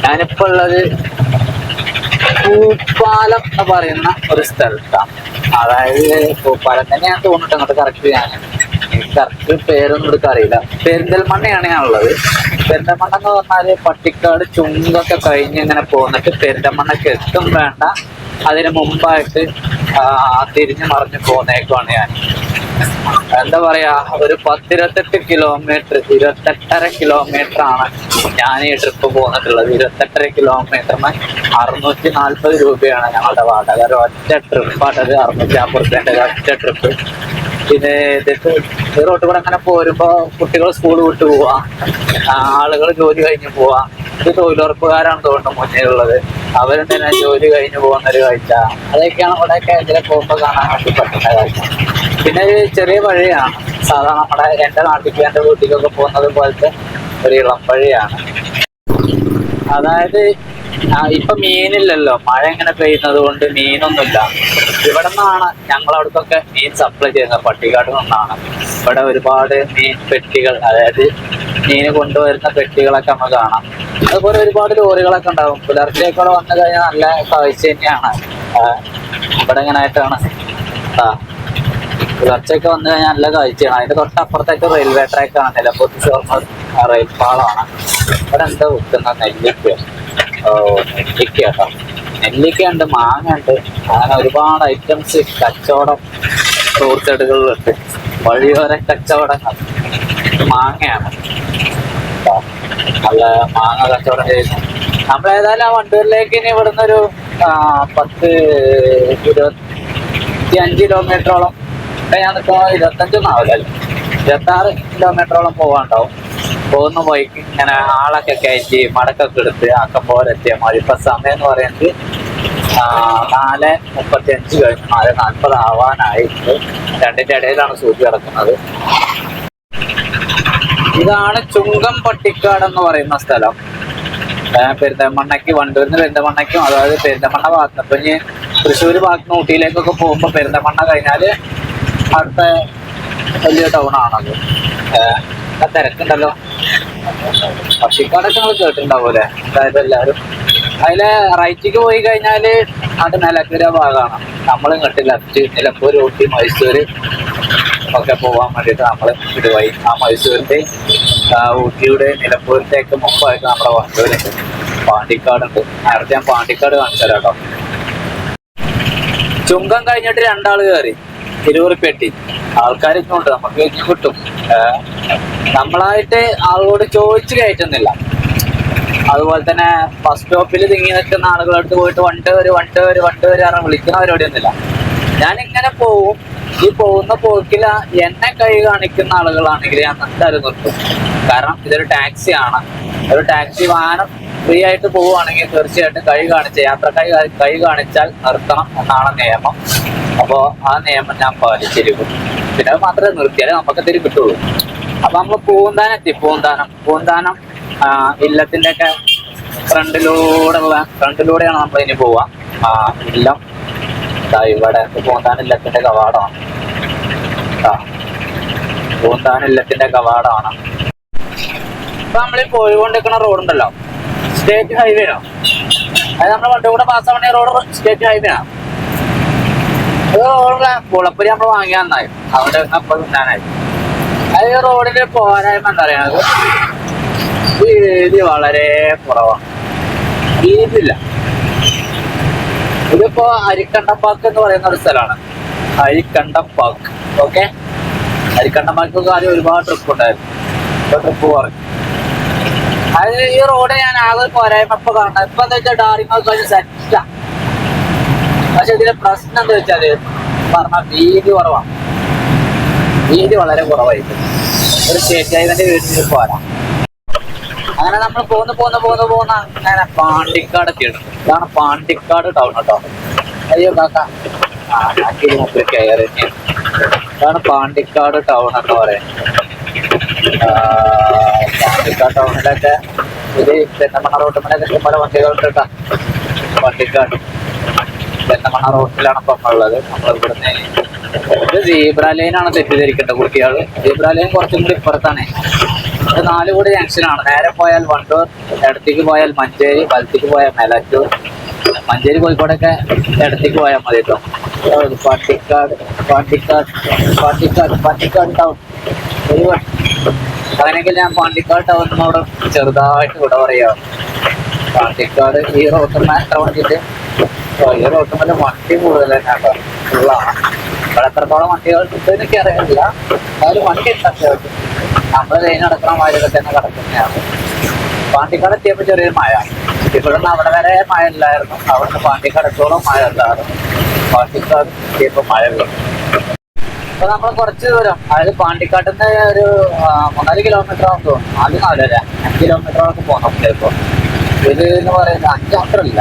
ഞാനിപ്പോ ഉള്ളത് പൂപ്പാലം എന്ന് പറയുന്ന ഒരു സ്ഥലത്താണ് അതായത് പൂപ്പാലം തന്നെയാണ് തോന്നിട്ട് അങ്ങോട്ട് കറക്റ്റ് ഞാൻ കറക്റ്റ് പേരൊന്നും എടുക്കാൻ അറിയില്ല. പെരിന്തൽമണ്ണയാണ് ഞാനുള്ളത് പെരിന്തൽമണ്ണ എന്ന് പറഞ്ഞാൽ പട്ടിക്കാട് ചുങ്കൊക്കെ കഴിഞ്ഞ് ഇങ്ങനെ പോന്നിട്ട് പെരിന്തൽമണ്ണക്ക് എത്തും വേണ്ട. അതിന് മുമ്പായിട്ട് തിരിഞ്ഞു മറിഞ്ഞു പോന്നേക്കുവാണ് ഞാൻ. എന്താ പറയാ ഒരു പത്തിരുപത്തെട്ട് കിലോമീറ്റർ ഇരുപത്തെട്ടര കിലോമീറ്റർ ആണ് ഞാൻ ഈ ട്രിപ്പ് പോന്നിട്ടുള്ളത്. ഇരുപത്തെട്ടര കിലോമീറ്ററിന് അറുന്നൂറ്റി നാൽപ്പത് രൂപയാണ് ഞങ്ങളുടെ വാടക. ഒരു ഒറ്റ ട്രിപ്പാണത് അറുന്നൂറ്റി നാൽപ്പത് റുപ്യന്റെ ഒറ്റ ട്രിപ്പ് പിന്നെ റോട്ടിൽ കൂടെ അങ്ങനെ പോരുമ്പോ കുട്ടികൾ സ്കൂൾ വിട്ട് പോവാ ആളുകൾ ജോലി കഴിഞ്ഞ് പോവാ. ഇത് തൊഴിലുറപ്പുകാരാണ് തോന്നുന്നു മുന്നേ ഉള്ളത്. തന്നെ ജോലി കഴിഞ്ഞു പോകുന്ന ഒരു കാഴ്ച. അതൊക്കെയാണ് ഇവിടെയൊക്കെ ഇതിലെ പോകുമ്പോൾ കാണാൻ വേണ്ടി പറ്റുന്ന കാഴ്ച. പിന്നെ ഒരു ചെറിയ വഴിയാണ് സാധാരണ നമ്മുടെ എന്റെ നാട്ടിലേക്ക് എന്റെ വീട്ടിലേക്കൊക്കെ പോകുന്നത് പോലത്തെ ഒരു ഇളം വഴിയാണ് അതായത് ഇപ്പൊ മീനില്ലല്ലോ. മഴ ഇങ്ങനെ പെയ്യുന്നത് കൊണ്ട് മീനൊന്നുമില്ല. ഇവിടെ നിന്നാണ് ഞങ്ങളവിടത്തൊക്കെ മീൻ സപ്ലൈ ചെയ്യുന്നത്. പട്ടിക്കാട് നിന്നാണ്. ഇവിടെ ഒരുപാട് മീൻ പെട്ടികൾ അതായത് മീൻ കൊണ്ടുവരുന്ന പെട്ടികളൊക്കെ നമ്മൾ കാണാം. അതുപോലെ ഒരുപാട് ലോറികളൊക്കെ ഉണ്ടാവും. പുലർച്ചെയൊക്കെ വന്നു കഴിഞ്ഞാൽ നല്ല കാഴ്ച തന്നെയാണ്. ഇവിടെ ഇങ്ങനെ ആയിട്ടാണ്. ആ പുലർച്ചെയൊക്കെ വന്നു കഴിഞ്ഞാൽ നല്ല കാഴ്ചയാണ്. അതിന്റെ തൊട്ടപ്പുറത്തേക്ക് റെയിൽവേ ട്രാക്ക് ആണ്. ഷോർണൂർ റെയിൽ പാളമാണ് ഇവിടെ എന്താ വിൽക്കുന്ന നെല്ലിക്ക? ഓ നെല്ലിക്ക കേട്ടോ. നെല്ലിക്ക ഉണ്ട് മാങ്ങ ഉണ്ട്. അങ്ങനെ ഒരുപാട് ഐറ്റംസ് കച്ചവടം റോഡ് സൈഡുകളിലുണ്ട് വഴിയോര കച്ചവടങ്ങൾ. മാങ്ങയാണ്. നല്ല മാങ്ങ കച്ചവടം ചെയ്യുന്നു. നമ്മളേതായാലും ആ വണ്ടൂരിലേക്ക് ഇനി ഇവിടുന്ന് ഒരു പത്ത് ഇരുപത്തി അഞ്ച് കിലോമീറ്ററോളം ഞാൻ നിൽക്കുമ്പോൾ ഇരുപത്തഞ്ചൊന്നും ആവില്ലല്ലോ ഇരുപത്തി ആറ് കിലോമീറ്ററോളം പോകാണ്ടാവും പോകുന്ന വഴിക്ക് ഇങ്ങനെ ആളൊക്കെ കയറ്റി മടക്കൊക്കെ എടുത്ത് ആക്കമ്പോരെത്തിയ മതി ഇപ്പൊ സമയം എന്ന് പറയുന്നത് നാല് മുപ്പത്തി അഞ്ച് കഴിഞ്ഞു നാല് നാൽപ്പത് ആവാനായിട്ട് രണ്ടിന്റെ ഇടയിലാണ് സൂചി കിടക്കുന്നത്. ഇതാണ് ചുങ്കം പട്ടിക്കാട് എന്ന് പറയുന്ന സ്ഥലം. പെരിന്തൽമണ്ണയ്ക്ക് വണ്ടൂരിന്ന് പെരിന്തൽമണ്ണയ്ക്കും അതായത് പെരിന്തൽമണ്ണ ഭാഗത്ത്. അപ്പൊ ഇനി തൃശ്ശൂർ ഭാഗത്ത് ഊട്ടിയിലേക്കൊക്കെ പോകുമ്പോ പെരിന്തൽമണ്ണ കഴിഞ്ഞാൽ അടുത്ത വലിയ ടൗൺ ആണത്. തിരക്കുണ്ടല്ലോ. പക്ഷിക്കാടൊക്കെ നിങ്ങൾ കേട്ടിട്ടുണ്ടാവൂലേ അതായത് എല്ലാവരും. അതിലെ റൈറ്റിക്ക് പോയി കഴിഞ്ഞാൽ അത് നിലക്കര ഭാഗമാണ്. നമ്മളും ഇങ്ങോട്ട് ലെഫ്റ്റ് നിലമ്പൂർ ഊട്ടി മൈസൂര്. ഒക്കെ പോകാൻ വേണ്ടിയിട്ട് നമ്മൾ ഇടുവായി ആ മൈസൂരിന്റെ ഊട്ടിയുടെ നിലപ്പൂരത്തേക്ക് മുമ്പായിട്ട് നമ്മുടെ വണ്ടൂരുണ്ട് പാണ്ടിക്കാടുണ്ട് നേരത്തെ ഞാൻ പാണ്ടിക്കാട് കാണിച്ചു തരാം കേട്ടോ. ചുങ്കം കഴിഞ്ഞിട്ട് രണ്ടാൾ കയറി. ഇരുപത് പെട്ടി. ആൾക്കാരൊക്കെ ഉണ്ട് നമുക്ക് കിട്ടും. നമ്മളായിട്ട് ആളോട് ചോദിച്ചു കയറ്റുന്നില്ല. അതുപോലെ തന്നെ ബസ് സ്റ്റോപ്പിൽ തിങ്ങി നിൽക്കുന്ന ആളുകളടുത്ത് പോയിട്ട് വണ്ട് വരും വണ്ട് വരും വണ്ട് വിളിക്കുന്ന പരിപാടിയൊന്നുമില്ല. ഞാൻ ഇങ്ങനെ പോവും. ഈ പോകുന്ന പോക്കില എന്നെ കൈ കാണിക്കുന്ന ആളുകളാണെങ്കിൽ ഞാൻ എന്തായാലും നിർത്തും. കാരണം ഇതൊരു ടാക്സി ആണ് ഒരു ടാക്സി വാഹനം ഫ്രീ ആയിട്ട് പോവുകയാണെങ്കിൽ തീർച്ചയായിട്ടും കൈ കാണിച്ച യാത്രക്കാർ കൈ കാണിച്ചാൽ നിർത്തണം എന്നാണ് നിയമം. അപ്പോൾ ആ നിയമം ഞാൻ പാലിച്ചിരിക്കും. പിന്നെ മാത്രമേ നിർത്തിയാലേ നമുക്ക് തിരി കിട്ടുള്ളൂ. അപ്പൊ നമ്മൾ പൂന്താനം എത്തി പൂന്താനം. പൂന്താനം ഇല്ലത്തിന്റെ ഒക്കെ ഫ്രണ്ടിലൂടെ ഫ്രണ്ടിലൂടെയാണ് നമ്മൾ ഇനി പോവുക ഇല്ലം. ഇവിടെ. പൂന്താനില്ലത്തിന്റെ കവാടമാണ്. പൂന്താനില്ലത്തിന്റെ കവാടമാണ്. ഇപ്പൊ നമ്മൾ പോയിക്കൊണ്ടിരിക്കുന്ന റോഡ് ഉണ്ടല്ലോ. സ്റ്റേറ്റ് ഹൈവേ ആണ് അത് നമ്മുടെ വണ്ടി കൂടെ പാസ് ആവണ റോഡ് സ്റ്റേറ്റ് ഹൈവേ ആണ് അത് പുളപ്പരി നമ്മൾ വാങ്ങിയാൽ നന്നായി അവിടെ അപ്പോൾ കിട്ടാനായി അത് റോഡിന്റെ പോരായ്മ എന്താ പറയുന്നത് വീതി വളരെ കുറവാണ്. വീതിയില്ല. ഇതിപ്പോ അരിക്കണ്ടപ്പാക്ക് എന്ന് പറയുന്ന ഒരു സ്ഥലമാണ്. അരിക്കണ്ടപ്പാക്ക് ഓക്കെ അരിക്കണ്ടപ്പാക്ക് ആദ്യം ഒരുപാട് ട്രിപ്പ് ഉണ്ടായിരുന്നു. ട്രിപ്പ് പറഞ്ഞു അത് ഈ റോഡ് ഞാൻ ആകെ പോരായ്മ ഇപ്പൊ കാണുന്നത് ഇപ്പൊ എന്താ വെച്ചാൽ ഡാറിങ്ങൊക്കെ സെറ്റാ പക്ഷെ ഇതിന്റെ പ്രശ്നം എന്താ വെച്ചാൽ പറഞ്ഞ വീതി കുറവാണ്. വീതി വളരെ കുറവായിരിക്കും ഒരു തന്നെ വീട്ടിൽ പോരാ. അങ്ങനെ നമ്മൾ പോന്ന് പോന്ന് പോന്ന് പോന്ന് അങ്ങനെ പാണ്ടിക്കാട് എത്തിയിട്ടുണ്ട്. ഇതാണ് പാണ്ടിക്കാട് ടൗൺ കേട്ടോ അയ്യോ കാക്ക. കയറി ഇതാണ് പാണ്ടിക്കാട് ടൗൺ എന്ന് പറയുന്നത്. പാണ്ടിക്കാട് ടൗണിലൊക്കെ ഇത് ചെന്നമണ റോട്ടുമ്മലൊക്കെ ഇഷ്ടംപോലെ വണ്ടികളുണ്ട് കേട്ടോ പാണ്ടിക്കാട്. ചെന്നമണ റോട്ടിലാണ് ഇപ്പം ഉള്ളത്. നമ്മൾ ഇവിടുന്ന് ഇത് സീബ്ര ലൈനാണ് തെറ്റിദ്ധരിക്കേണ്ട കുട്ടികൾ സീബ്ര കുറച്ചും കൂടി ഇപ്പുറത്താണ്. നാല് കൂടി ജംഗ്ഷനാണ് നേരെ പോയാൽ വണ്ടൂർ ഇടത്തേക്ക് പോയാൽ മഞ്ചേരി വലത്തേക്ക് പോയാൽ മേലാറ്റൂർ. മഞ്ചേരി കോഴിക്കോടൊക്കെ ഇടത്തേക്ക് പോയാൽ മതി കേട്ടോ പാട്ടിക്കാട് പാട്ടിക്കാട് പാട്ടിക്കാട് പാട്ടിക്കാട് ടൗൺ അങ്ങനെയെങ്കിൽ ഞാൻ പാണ്ടിക്കാട് ടൗണിനോട് ചെറുതായിട്ട് വിട പറയാം. പാണ്ടിക്കാട് ഈ എത്ര വണ്ടിയിട്ട് ഈ റോട്ടിൽ വല്ല വണ്ടി കൂടുതൽ കേട്ടോ ഫുള്ളാണ് ഇവിടെ എത്രത്തോളം വണ്ടികൾ കിട്ടും എനിക്ക് അറിയില്ല എന്നാലും വണ്ടി ഉണ്ട് നമ്മൾ ലൈൻ നടക്കുന്ന മാതിരിയൊക്കെ തന്നെ കിടക്കുന്നതാണ്. പാണ്ടിക്കാട് എത്തിയപ്പോൾ ചെറിയൊരു മഴ. ഇവിടുന്ന് അവിടെ വരെ മഴ ഇല്ലായിരുന്നു. അവിടുന്ന് പാണ്ടിക്കാട് എത്തോളം മഴ ഉണ്ടായിരുന്നു. പാണ്ടിക്കാട് എത്തിയപ്പോൾ മഴ വീണു അപ്പൊ നമ്മൾ കുറച്ച് ദൂരം അതായത് പാണ്ടിക്കാട്ടിൽ ഒരു മൂന്നാൽ കിലോമീറ്റർ ആവും തോന്നുന്നു. നാല് നാലര അഞ്ച് കിലോമീറ്ററൊക്കെ പോകണം ഇപ്പൊ. ഇത് എന്ന് പറയുന്നത് അഞ്ച് മാത്രം ഇല്ല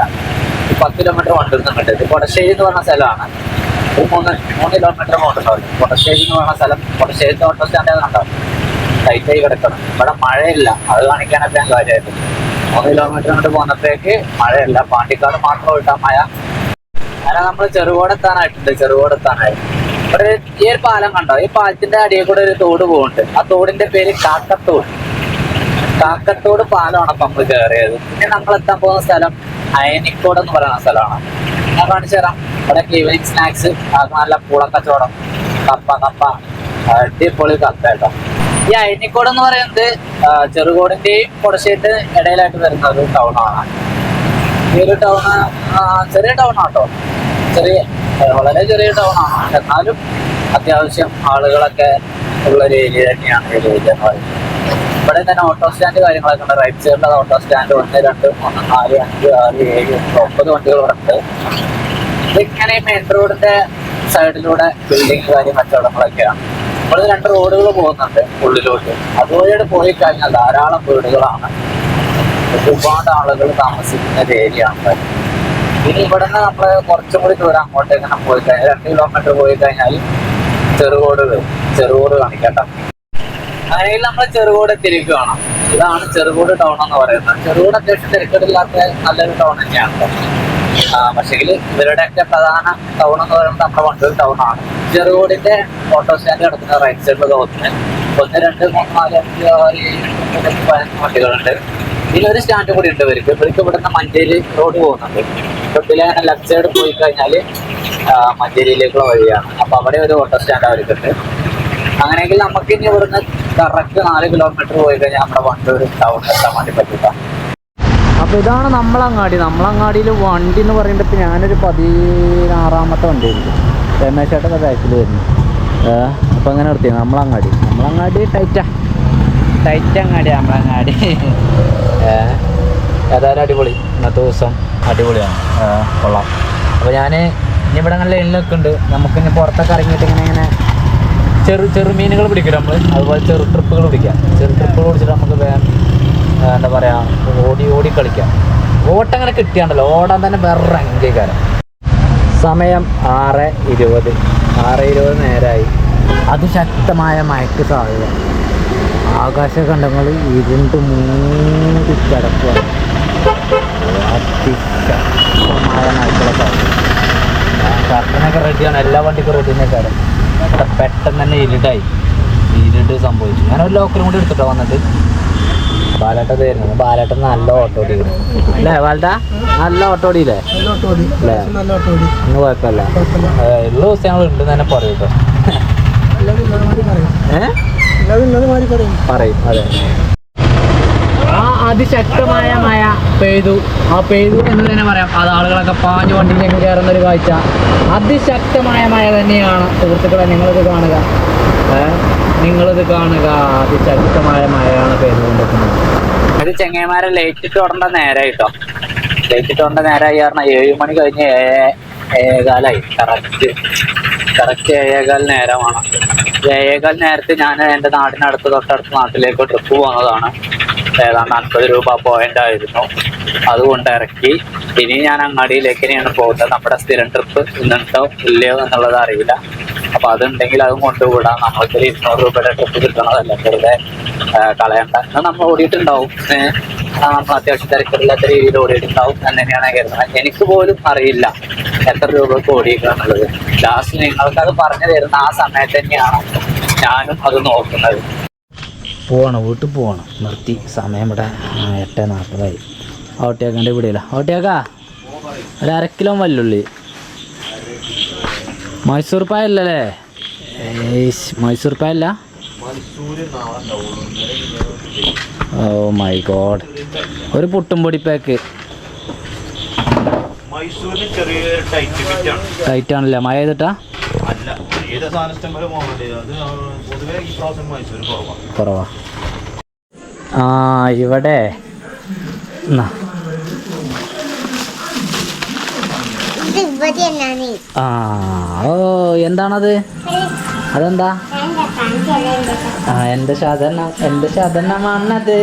പത്ത് കിലോമീറ്റർ കൊണ്ടിരുന്നുണ്ട് ഇത് കൊടശ്ശേരി എന്ന് പറഞ്ഞ സ്ഥലമാണ്. മൂന്ന് മൂന്ന് കിലോമീറ്റർ പോകണ്ടാവും കൊടശ്ശേരി എന്ന് പറഞ്ഞ സ്ഥലം കൊടശ്ശേരി ഓട്ടോ സ്റ്റാൻഡ് കണ്ടാവും ടൈറ്റായി കിടക്കണം. ഇവിടെ മഴയില്ല. അത് കാണിക്കാനൊക്കെ ഞാൻ കാര്യമായിട്ട്. മൂന്ന് കിലോമീറ്റർ കൊണ്ട് പോന്നപ്പോഴേക്ക് മഴയില്ല. പാണ്ടിക്കാട് മാത്രം വിട്ടാൽ മഴ. അങ്ങനെ നമ്മൾ ചെറുകോടെത്താനായിട്ടുണ്ട് ചെറുകോടെത്താനായിട്ട് ഇവിടെ ഈ ഒരു പാലം കണ്ടോ? ഈ പാലത്തിന്റെ അടിയിൽ കൂടെ ഒരു തോട് പോകുന്നുണ്ട്. ആ തോടിന്റെ പേര് കാക്കത്തോട്. കാക്കത്തോട് പാലമാണ് അപ്പൊ നമ്മൾ കയറിയത്. പിന്നെ നമ്മൾ എത്താൻ പോകുന്ന സ്ഥലം അയനിക്കോട് എന്ന് പറയുന്ന സ്ഥലമാണ്. ഞാൻ കാണിച്ചു തരാം. ഇവിടെ ഈവനിങ് സ്നാക്സ് നല്ല പൂളക്കച്ചവടം. കപ്പ കപ്പ. അടിപൊളി കപ്പ കേട്ടോ. ഈ അയനിക്കോട് എന്ന് പറയുന്നത് ചെറുകോടിന്റെയും കൊടശ്ശേരിന്റെ ഇടയിലായിട്ട് വരുന്ന ഒരു ടൗൺ ആണ്. ഈ ഒരു ടൗൺ ചെറിയ ടൗൺ ആട്ടോ ചെറിയ വളരെ ചെറിയ ടൗൺ ആണ്. എന്നാലും അത്യാവശ്യം ആളുകളൊക്കെ ഉള്ള ഒരു ഏരിയ തന്നെയാണ് ഈ ഒരു ഏരിയ എന്ന് പറയുന്നത്. ഇവിടെ തന്നെ ഓട്ടോ സ്റ്റാൻഡ് കാര്യങ്ങളൊക്കെ ഉണ്ട്. റൈറ്റ് സൈഡിലുള്ള ഓട്ടോ സ്റ്റാൻഡ് ഒന്ന് രണ്ട് മൂന്ന് നാല് അഞ്ച് ആറ് ഏഴ് ഒമ്പത് വണ്ടികൾ ഉണ്ട്. ഇതിങ്ങനെ മെയിൻ റോഡിന്റെ സൈഡിലൂടെ ബിൽഡിംഗ് കാര്യം കച്ചവടങ്ങളൊക്കെയാണ് ഇവിടെ രണ്ട് റോഡുകൾ പോകുന്നുണ്ട് ഉള്ളിലോട്ട്. അതുവഴിയുടെ പോയി കഴിഞ്ഞാൽ ധാരാളം വീടുകളാണ്. ഒരുപാട് ആളുകൾ താമസിക്കുന്ന ഒരു ഏരിയ ആണ്. ഇനി നിന്ന് നമ്മൾ കുറച്ചും കൂടി ദൂരം അങ്ങോട്ടേക്ക് നമ്മൾ പോയി കഴിഞ്ഞാൽ രണ്ട് കിലോമീറ്റർ പോയി കഴിഞ്ഞാൽ ചെറുകോട് ചെറുകോട് കാണിക്കട്ടോ. അങ്ങനെയെങ്കിൽ നമ്മൾ ചെറുകോട് തിരിക്കുകയാണ് ഇതാണ് ചെറുകോട് ടൗൺ എന്ന് പറയുന്നത്. ചെറുകോട് അത്യാവശ്യം തിരക്കേടില്ലാത്ത നല്ലൊരു ടൗൺ തന്നെയാണ്. പക്ഷേങ്കിൽ ഇവരുടെയൊക്കെ പ്രധാന ടൗൺ എന്ന് പറയുന്നത് നമ്മുടെ വണ്ടൂർ ടൗൺ ആണ്. ചെറുകോടിന്റെ ഓട്ടോ സ്റ്റാൻഡ് കിടക്കുന്ന റൈറ്റ് സൈഡിൽ തോന്നുന്നു ഒന്ന് രണ്ട് മൂന്ന് നാല് അഞ്ച് ആറ് ഏഴ് എട്ട് പതിനഞ്ച് വണ്ടികളുണ്ട്. ഇതിലൊരു സ്റ്റാൻഡ് കൂടി ഉണ്ട് ഇവർക്ക്. ഇവർക്ക് ഇവിടുന്ന് മഞ്ചേരി റോഡ് പോകുന്നുണ്ട്. ഇതിലെ ലെഫ്റ്റ് സൈഡ് പോയി കഴിഞ്ഞാൽ മഞ്ചേരിയിലേക്കുള്ള വഴിയാണ്. അപ്പൊ അവിടെ ഒരു ഓട്ടോ സ്റ്റാൻഡ് അവർക്കുണ്ട്. അങ്ങനെയെങ്കിൽ നമുക്ക് ഇനി ഇവിടുന്ന് കറക്റ്റ് നാല് കിലോമീറ്റർ പോയി കഴിഞ്ഞാൽ നമ്മുടെ വണ്ടൂർ ടൗൺ എത്താൻ വേണ്ടി പറ്റില്ല. അപ്പോൾ ഇതാണ് നമ്മളങ്ങാടി. നമ്മളങ്ങാടിയിൽ വണ്ടി എന്ന് പറയുമ്പോൾ ഞാനൊരു പതിനാറാമത്തെ വണ്ടി ആയിരിക്കും ബാക്കിൽ വരുന്നു. അപ്പോൾ അങ്ങനെ നിർത്തി നമ്മളങ്ങാടി. നമ്മളങ്ങാടി ടൈറ്റാ. ടൈറ്റ് അങ്ങാടി നമ്മളങ്ങാടി ഏതായാലും അടിപൊളി. ഇന്നത്തെ ദിവസം അടിപൊളിയാണ്. കൊള്ളാം. അപ്പോൾ ഞാൻ ഇനി ഇവിടെ അങ്ങനെ ലൈനിലൊക്കെ ഉണ്ട് നമുക്ക് ഇനി പുറത്തൊക്കെ ഇറങ്ങിയിട്ട് ഇങ്ങനെ ഇങ്ങനെ ചെറു ചെറു മീനുകൾ പിടിക്കും നമ്മൾ അതുപോലെ ചെറു ട്രിപ്പുകൾ പിടിക്കാം. ചെറു ട്രിപ്പുകൾ പിടിച്ചിട്ട് നമുക്ക് ആ, എന്താ പറയാ ഓടി ഓടി കളിക്കാം. ഓട്ടങ്ങനെ കിട്ടിയാണ്ടല്ലോ ഓടാൻ തന്നെ വേറെ അംഗീകാരം സമയം ആറ് ഇരുപത്. ആറ് ഇരുപത് നേരമായി അതിശക്തമായ മയക്ക് സാധ്യത. ആകാശഖണ്ഡങ്ങൾ ഇരുണ്ട് മൂടി കിടക്കുകയാണ് അതിശക്തമായ മയക്കുള്ള സാധ്യത. റെഡിയാണ് എല്ലാ വണ്ടിക്കും റെഡി തന്നെ കാര്യം പെട്ടെന്ന് തന്നെ ഇരുട്ടായി. ഇരുട്ട് സംഭവിച്ചു. ഞാൻ ഒരു ലോക്കറും കൂടി എടുത്തിട്ടോ വന്നിട്ട് ബാലേട്ട വരുന്നത് ബാലേട്ടൻ നല്ല ഓട്ടോ ഓടിക്കുന്നു. അല്ലേ ബാലട്ട? നല്ല ഓട്ടോ ഓടിയില്ലേ? ഇന്ന് കുഴപ്പമില്ല. എല്ലാ ദിവസം ഞങ്ങൾ ഉണ്ട് തന്നെ പറയും കേട്ടോ. പറയും അതെ. അതിശക്തമായ മഴ പെയ്തു. ആ പെയ്തു എന്ന് തന്നെ പറയാം. അത് ആളുകളൊക്കെ പാഞ്ഞു വണ്ടിയിലേക്ക് കയറുന്ന ഒരു കാഴ്ച. അതിശക്തമായ മഴ തന്നെയാണ്. സുഹൃത്തുക്കളെ നിങ്ങളിത് കാണുക? നിങ്ങളിത് കാണുക. അതിശക്തമായ മഴയാണ് പെയ്തുകൊണ്ടിരിക്കുന്നത്. ഇത് ചെങ്ങന്മാരെ ലൈറ്റ് ഇട്ട് ഓടേണ്ട കേട്ടോ ലൈറ്റ് ഇട്ട് ഓടേണ്ട നേരമായി കാരണം ഏഴ് മണി കഴിഞ്ഞ് ഏകാലായി കറക്റ്റ് കറക്റ്റ് ഏഴേകാൽ നേരമാണ്. ഏഴേകാൽ നേരത്തെ ഞാൻ എന്റെ നാടിനടുത്ത് തൊട്ടടുത്ത നാട്ടിലേക്ക് ട്രിപ്പ് പോകുന്നതാണ് ഏതാണ്ട് അൻപത് രൂപ പോയിന്റ് ആയിരുന്നു. അതുകൊണ്ട് ഇറക്കി. ഇനി ഞാൻ അങ്ങാടിയിലേക്ക് തന്നെയാണ് പോകുന്നത് നമ്മുടെ സ്ഥിരം ട്രിപ്പ് ഇന്നുണ്ടോ ഇല്ലയോ എന്നുള്ളത് അറിയില്ല. അപ്പൊ അതുണ്ടെങ്കിൽ അതും കൊണ്ടുവിടാം. നമ്മൾക്ക് ഇരുന്നൂറ് രൂപയുടെ ട്രിപ്പ് കിട്ടണതല്ല? വെറുതെ കളയണ്ട. എന്നാൽ നമ്മൾ ഓടിയിട്ടുണ്ടാവും. നമ്മൾ അത്യാവശ്യം തിരക്കില്ലാത്ത രീതിയിൽ ഓടിയിട്ടുണ്ടാവും എന്ന് തന്നെയാണ് കരുതുന്നത്. എനിക്ക് പോലും അറിയില്ല എത്ര രൂപക്ക് ഓടിയിട്ടുള്ളത് ലാസ്റ്റ് നിങ്ങൾക്ക് അത് പറഞ്ഞു തരുന്ന ആ സമയത്ത് തന്നെയാണ് ഞാനും അത് നോക്കുന്നത്. പോകണം വീട്ടിൽ പോവണം. നിർത്തി സമയം ഇവിടെ എട്ട് നാൽപ്പതായി. ഓട്ടിയാക്കാന്റെ ഇവിടെയില്ല ഓട്ടിയാക്കാ ഒരു അര കിലോ വല്ലുള്ളി മൈസൂർ പായല്ലേ മൈസൂർ പായല്ല? Oh my God. ഒരു പുട്ടും പൊടി പാക്ക്. ടൈറ്റ് ആണല്ലേ മഴ ചെയ്തിട്ടാ കുറവാ. ആ ഇവിടെ. ആ ഓ എന്താണത്? അതെന്താ? ആ എന്റെ ശതന എന്റെ ശതനമാണത്.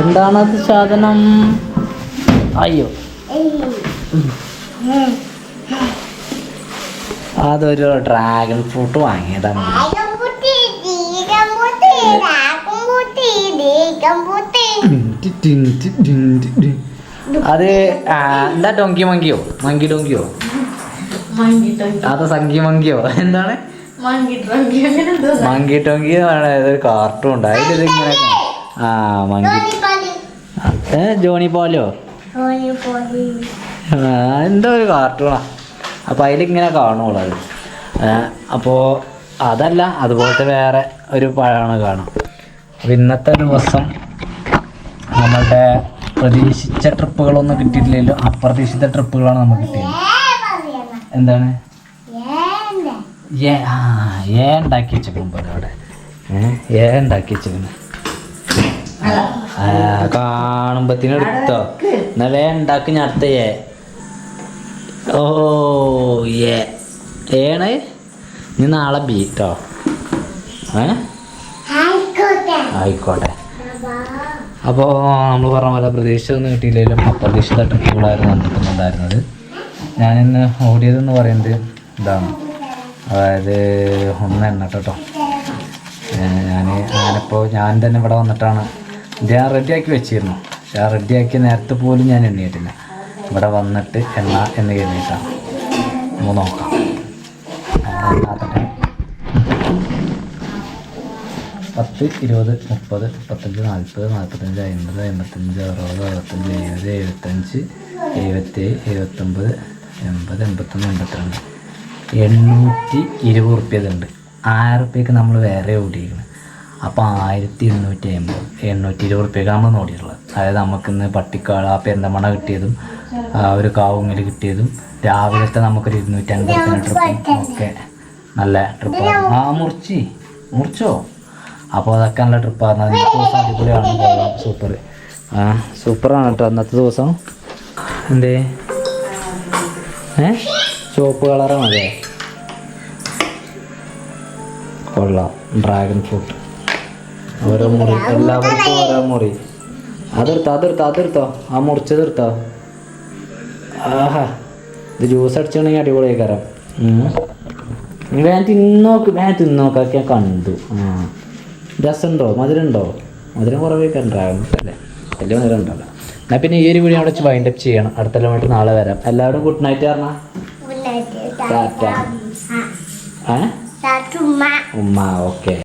എന്താണത് സാധനം അയ്യോ. അതൊരു ഡ്രാഗൺ ഫ്രൂട്ട് വാങ്ങിയതാണ് അത് എന്താ ടൊങ്കി മങ്കിയോ? മങ്കി ടൊങ്കിയോ? അത് സംഗി മങ്കിയോ? എന്താണ്? മങ്കി ടൊങ്കി. ഒരു കാർട്ടൂൺ ഉണ്ട്. അതിൽ ഇങ്ങനെ ആ മങ്കി. ജോണി പോലോ എന്തോ ഒരു കാർട്ടൂണാ അപ്പോൾ അതിലിങ്ങനെ കാണുള്ളൂ അത്. അപ്പോൾ അതല്ല അതുപോലത്തെ വേറെ ഒരു പഴമാണ് കാണാം. അപ്പോൾ ഇന്നത്തെ ദിവസം നമ്മളുടെ പ്രതീക്ഷിച്ച ട്രിപ്പുകളൊന്നും കിട്ടിയിട്ടില്ലല്ലോ. അപ്രതീക്ഷിത ട്രിപ്പുകളാണ് നമുക്ക് കിട്ടിയത്. എന്താണ്? ഏ ആ ഏ ഉണ്ടാക്കി വെച്ചിരിക്കും അവിടെ ഏ ഉണ്ടാക്കി വെച്ചിരിക്കുന്നു. കാണുമ്പത്തിനെടുത്തോ എന്നാലേ ഉണ്ടാക്കി ഞാൻ അടുത്ത ഏ ഓ ഏ ഏണ്? നീ നാളെ ബി കേട്ടോ ഏ? ആയിക്കോട്ടെ. അപ്പോൾ നമ്മൾ പറഞ്ഞ പോലെ പ്രതീക്ഷിച്ചൊന്നും കിട്ടിയില്ലെങ്കിലും അപ്രതീക്ഷിത ട്രിപ്പുകളായിരുന്നു നടക്കുന്നുണ്ടായിരുന്നത് ഞാനിന്ന് ഓടിയതെന്ന് പറയുന്നത് ഇതാണ്. അതായത് ഒന്ന് എണ്ണ കേട്ടോ ഞാൻ ഞാനിപ്പോൾ ഞാൻ തന്നെ ഇവിടെ വന്നിട്ടാണ്. ഇത് ഞാൻ റെഡിയാക്കി വെച്ചിരുന്നു. പക്ഷെ ആ റെഡിയാക്കിയ നേരത്തെ പോലും ഞാൻ എണ്ണിയിട്ടില്ല. ഇവിടെ വന്നിട്ട് എണ്ണ എന്ന് കഴിഞ്ഞിട്ടാണ് നമുക്ക് നോക്കാം. പത്ത് ഇരുപത് മുപ്പത് മുപ്പത്തഞ്ച് നാൽപ്പത് നാൽപ്പത്തഞ്ച് അമ്പത് അമ്പത്തഞ്ച് അറുപത് അറുപത്തഞ്ച് എഴുപത് എഴുപത്തഞ്ച് എഴുപത്തേഴ് എഴുപത്തൊമ്പത് എൺപത് എൺപത്തൊന്ന് എൺപത്തിരണ്ട്. എണ്ണൂറ്റി ഇരുപത് റുപ്യതുണ്ട് ആയിരം റുപ്യക്ക് നമ്മൾ വേറെ ഓടിയിരിക്കണം. അപ്പോൾ ആയിരത്തി എണ്ണൂറ്റി അമ്പത് എണ്ണൂറ്റി ഇരുപത് റുപ്യക്ക് നമ്മൾ ഓടിയിട്ടുള്ളത്. അതായത് നമുക്കിന്ന് പട്ടിക്കാട് ആ പെരുന്തമണ കിട്ടിയതും ഒരു കാവുങ്ങൽ കിട്ടിയതും രാവിലത്തെ നമുക്കൊരു ഇരുന്നൂറ്റി അൻപത്തിന് ട്രിപ്പും ഒക്കെ നല്ല ട്രിപ്പ് ആ മുറിച്ച് മുറിച്ചോ? അപ്പോൾ അതൊക്കെ നല്ല ട്രിപ്പായിരുന്നു അന്നത്തെ ദിവസം അടിപൊളിയാണ് പോകാം സൂപ്പർ ആ സൂപ്പറാണ് കേട്ടോ അന്നത്തെ ദിവസം. എന്തേ? ഏ? ചുവപ്പ് കളറാണ് അതെ കൊള്ളാം. ഡ്രാഗൺ ഫ്രൂട്ട് ഓരോ മുറി. എല്ലാവർക്കും ഓരോ മുറി. അതെടുത്തോ അതെടുത്തോ അതെടുത്തോ. ആ മുറിച്ചതെടുത്തോ ആഹാ ഇത് ജ്യൂസ് അടിച്ചാണെങ്കിൽ അടിപൊളിയായി കയറാം ഞാൻ തിന്നോക്ക് ഞാൻ തിന്നോക്കൊക്കെ ഞാൻ കണ്ടു. ആ. രസമുണ്ടോ? മധുരമുണ്ടോ? മധുരം കുറവേ കണ്ടാകും അല്ലേ? വലിയ മധുരം ഉണ്ടല്ലോ എന്നാൽ പിന്നെ ഈ ഒരു വീഡിയോ അവിടെ വെച്ച് വൈൻഡപ്പ് ചെയ്യണം. അടുത്ത വേണ്ടി നാളെ വരാം. എല്ലാവരും ഗുഡ് നൈറ്റ് പറഞ്ഞാ? ടാറ്റ ഏ? ഉമ്മ. ഓക്കെ